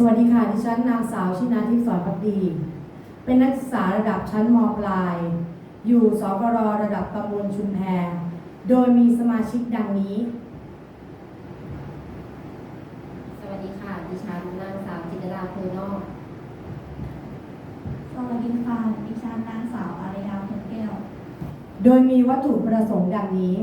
สวัสดีค่ะ ดิฉันนางสาวชินาทิพย์สอนพักดี เป็นนักศึกษาระดับชั้นมปลาย อยู่สกรระดับตำบลชุมแพโดยมีสมาชิกดังนี้ สวัสดีค่ะ ดิฉันนางสาวจิตรดาโพนอก สวัสดีค่ะ ดิฉันนางสาวอารยาพงแก้ว โดยมีวัตถุประสงค์ดังนี้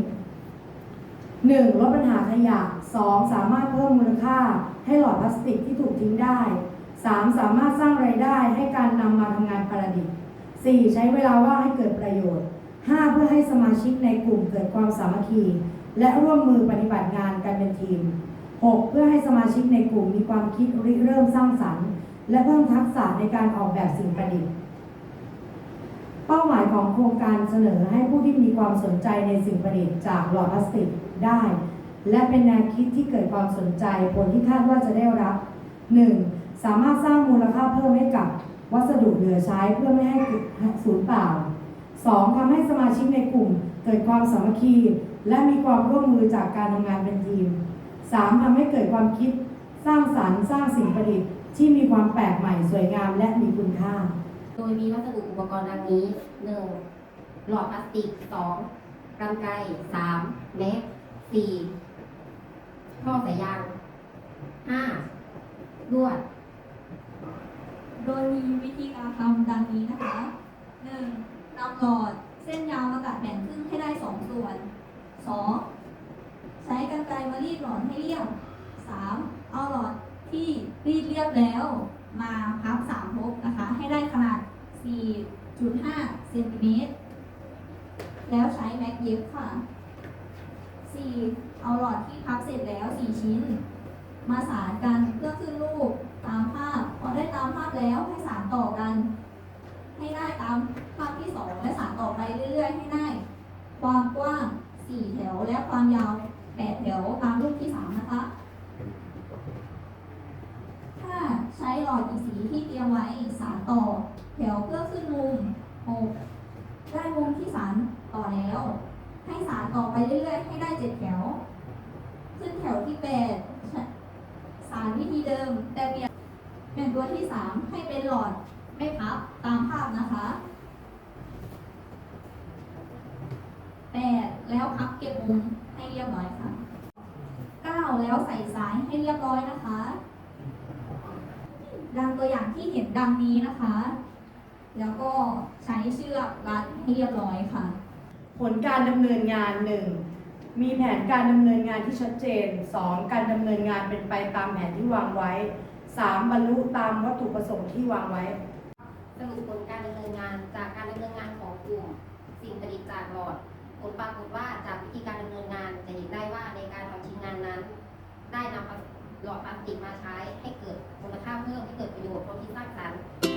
1. ลดปัญหาขยะ 2. สามารถเพิ่มมูลค่าให้หลอดพลาสติกที่ถูกทิ้งได้ 3. สามารถสร้างไรายได้ให้การนำมาทำงานประดิษฐ์ 4. ใช้เวลาว่างให้เกิดประโยชน์ 5. เพื่อให้สมาชิกในกลุ่มเกิดความสามัคคี และร่วมมือปฏิบัติงานกันเป็นทีม 6. เพื่อให้สมาชิกในกลุ่มมีความคิดริเริ่มสร้างสรรค์ และเพิ่มทักษะในการออกแบบสิ่งประดิษฐ์ เป้าหมายของโครงการเสนอให้ผู้ที่มีความสนใจในสิ่งประดิษฐ์จากหลอดพลาสติกได้ และเป็นแนวคิดที่เกิดความสนใจผลที่คาดว่าจะได้รับ 1. สามารถสร้างมูลค่าเพิ่มให้กับวัสดุเหลือใช้เพื่อไม่ให้ติดสูญเปล่า 2. ทำให้สมาชิกในกลุ่มเกิดความสามัคคี และมีความร่วมมือจากการทำงานเป็นทีม 3. ทำให้เกิดความคิด สร้างสรรค์สร้างสิ่งประดิษฐ์ที่มีความแปลกใหม่สวยงามและมีคุณค่า โดยมีวัสดุอุปกรณ์ดังนี้ 1. หลอดพลาสติก 2. กรรไกร 3. แม็ก 4. ท่อสายยาง 5. ลวด โดยมีวิธีการทำดังนี้นะคะ 1. นำหลอดเส้นยาวมาตัดแบ่งครึ่งให้ได้ 2 ส่วน 2. ใช้กรรไกรมารีดหลอดให้เรียบ 3. เอาหลอดที่รีดเรียบแล้ว มาพับ3ทบนะคะ ให้ได้ขนาด 4.5เซนติเมตร แล้วใช้แม็กเย็บค่ะ 4. เอาหลอดที่พับเสร็จแล้ว 4 ชิ้น มาสานกันเพื่อขึ้นรูปตามภาพ พอได้ตามภาพแล้วให้สานต่อกัน ให้ได้ตามภาพที่สองและสานต่อไปเรื่อยๆ ให้ได้ ความกว้าง 4 แถวและความยาว 8 แถวตามรูปที่ 3 นะคะถ้าใช้หลอดอีกสีที่เตรียมไว้สานต่อ แถวเพื่อขึ้นมุม6ได้มุมที่สานต่อแล้ว ให้สานต่อไปเรื่อยๆ ให้ได้7แถว ขึ้นแถวที่แปดสารวิธีเดิม แต่เปลี่ยนเปลี่ยนตัวที่สามให้เป็นหลอดไม่พับตามภาพนะคะแปดแล้วพับเก็บมุมให้เรียบร้อยค่ะเก้าแล้วใส่สายให้เรียบร้อยนะคะ ดังตัวอย่างที่เห็นดังนี้นะคะ แล้วก็ใช้เชือกรัดให้เรียบร้อยค่ะ ผลการดำเนินงาน 1. มีแผนการดำเนินงานที่ชัดเจน 2. การดำเนินงานเป็นไปตามแผนที่วางไว้ 3. บรรลุตามวัตถุประสงค์ที่วางไว้ สรุปผลการดำเนินงานจากการดำเนินงานของกลุ่ม สิ่งประดิษฐ์จากหลอด ผลปรากฏว่าจากวิธีการดำเนินงานจะเห็นได้ว่าในการทำชิ้นงานนั้น ได้นำหลอดพลาสติกมาใช้ให้เกิดมูลค่าเพิ่มให้เกิดประโยชน์ความคิดสร้างสรรค์